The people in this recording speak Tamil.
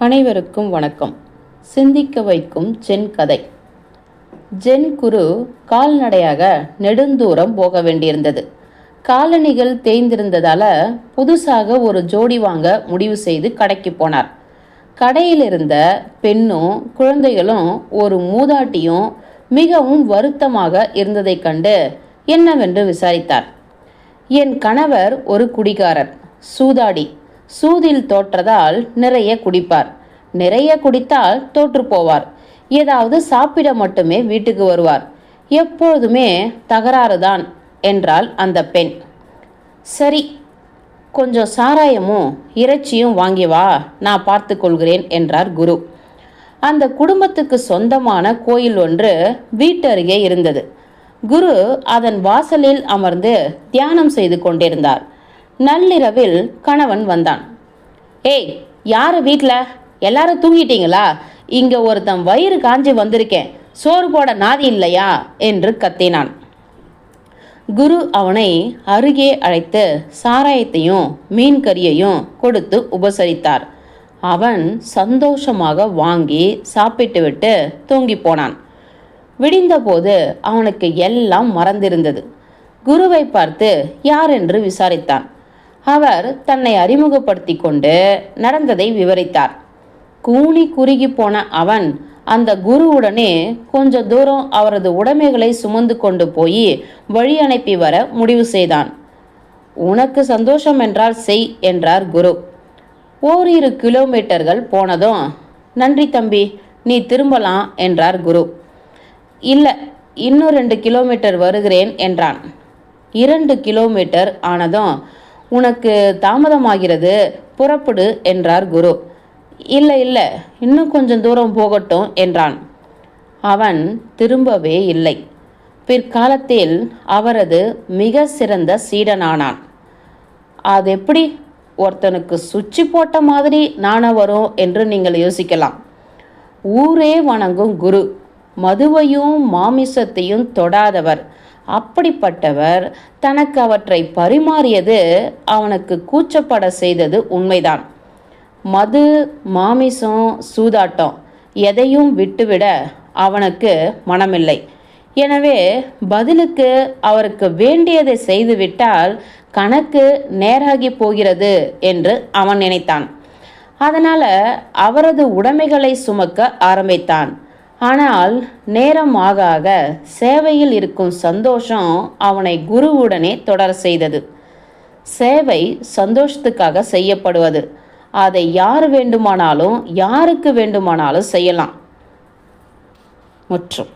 அனைவருக்கும் வணக்கம். சிந்திக்க வைக்கும் ஜென் கதை. ஜென் குரு கால்நடையாக நெடுந்தூரம் போக வேண்டியிருந்தது. காலணிகள் தேய்ந்திருந்ததால புதுசாக ஒரு ஜோடி வாங்க முடிவு செய்து கடைக்கு போனார். கடையில் இருந்த பெண்ணும் குழந்தைகளும் ஒரு மூதாட்டியும் மிகவும் வருத்தமாக இருந்ததைக் கண்டு என்னவென்று விசாரித்தார். என் கணவர் ஒரு குடிகாரர் சூதாடி. சூதில் தோற்றதால் நிறைய குடிப்பார். நிறைய குடித்தால் தோற்று போவார். ஏதாவது சாப்பிட மட்டுமே வீட்டுக்கு வருவார். எப்பொழுதுமே தகராறுதான் என்றாள் அந்த பெண். சரி கொஞ்சம் சாராயமும் இறைச்சியும் வாங்கி வா நான் பார்த்து கொள்கிறேன் என்றார் குரு. அந்த குடும்பத்துக்கு சொந்தமான கோயில் ஒன்று வீட்டருகே இருந்தது. குரு அதன் வாசலில் அமர்ந்து தியானம் செய்து கொண்டிருந்தார். நள்ளிரவில் கணவன் வந்தான். ஏய் யார் வீட்டில் எல்லாரும் தூங்கிட்டீங்களா? இங்க ஒருத்தன் வயிறு காஞ்சி வந்திருக்கேன். சோறு போட நாதி இல்லையா? என்று கத்தினான். குரு அவனை அருகே அழைத்து சாராயத்தையும் மீன் கறியையும் கொடுத்து உபசரித்தார். அவன் சந்தோஷமாக வாங்கி சாப்பிட்டுவிட்டு தூங்கி போனான். விடிந்தபோது அவனுக்கு எல்லாம் மறந்திருந்தது. குருவை பார்த்து யார்? என்று விசாரித்தான். அவர் தன்னை அறிமுகப்படுத்தி கொண்டு நடந்ததை விவரித்தார். கூனி குறுகி போன அவன் அந்த குருவுடனே கொஞ்ச தூரம் அவரது உடைமைகளை சுமந்து கொண்டு போய் வழி அனுப்பி வர முடிவு செய்தான். உனக்கு சந்தோஷம் என்றால் செய் என்றார் குரு. ஓரிரு கிலோமீட்டர்கள் போனதும் நன்றி தம்பி நீ திரும்பலாம் என்றார் குரு. இல்லை இன்னும் ரெண்டு கிலோமீட்டர் வருகிறேன் என்றான். இரண்டு கிலோமீட்டர் ஆனதும் உனக்கு தாமதமாகிறது புறப்படு என்றார் குரு. இல்லை இல்லை இன்னும் கொஞ்சம் தூரம் போகட்டும் என்றான். அவன் திரும்பவே இல்லை. பிற்காலத்தில் அவரது மிக சிறந்த சீடனானான். அது எப்படி ஒருத்தனுக்கு சுச்சி போட்ட மாதிரி நாண வரும்? என்று நீங்கள் யோசிக்கலாம். ஊரே வணங்கும் குரு. மதுவையும் மாமிசத்தையும் தொடாதவர். அப்படிப்பட்டவர் தனக்கு அவற்றை பரிமாறியது அவனுக்கு கூச்சப்பட செய்தது உண்மைதான். மது மாமிசம் சூதாட்டம் எதையும் விட்டுவிட அவனுக்கு மனமில்லை. எனவே பதிலுக்கு அவருக்கு வேண்டியதை செய்துவிட்டால் கணக்கு நேராகி போகிறது என்று அவன் நினைத்தான். அதனால் அவரது உடைமைகளை சுமக்க ஆரம்பித்தான். ஆனால் நேரம் ஆக ஆக சேவையில் இருக்கும் சந்தோஷம் அவனை குருவுடனே தொடர செய்தது. சேவை சந்தோஷத்துக்காக செய்யப்படுவது. அதை யார் வேண்டுமானாலும் யாருக்கு வேண்டுமானாலும் செய்யலாம். முற்றும்.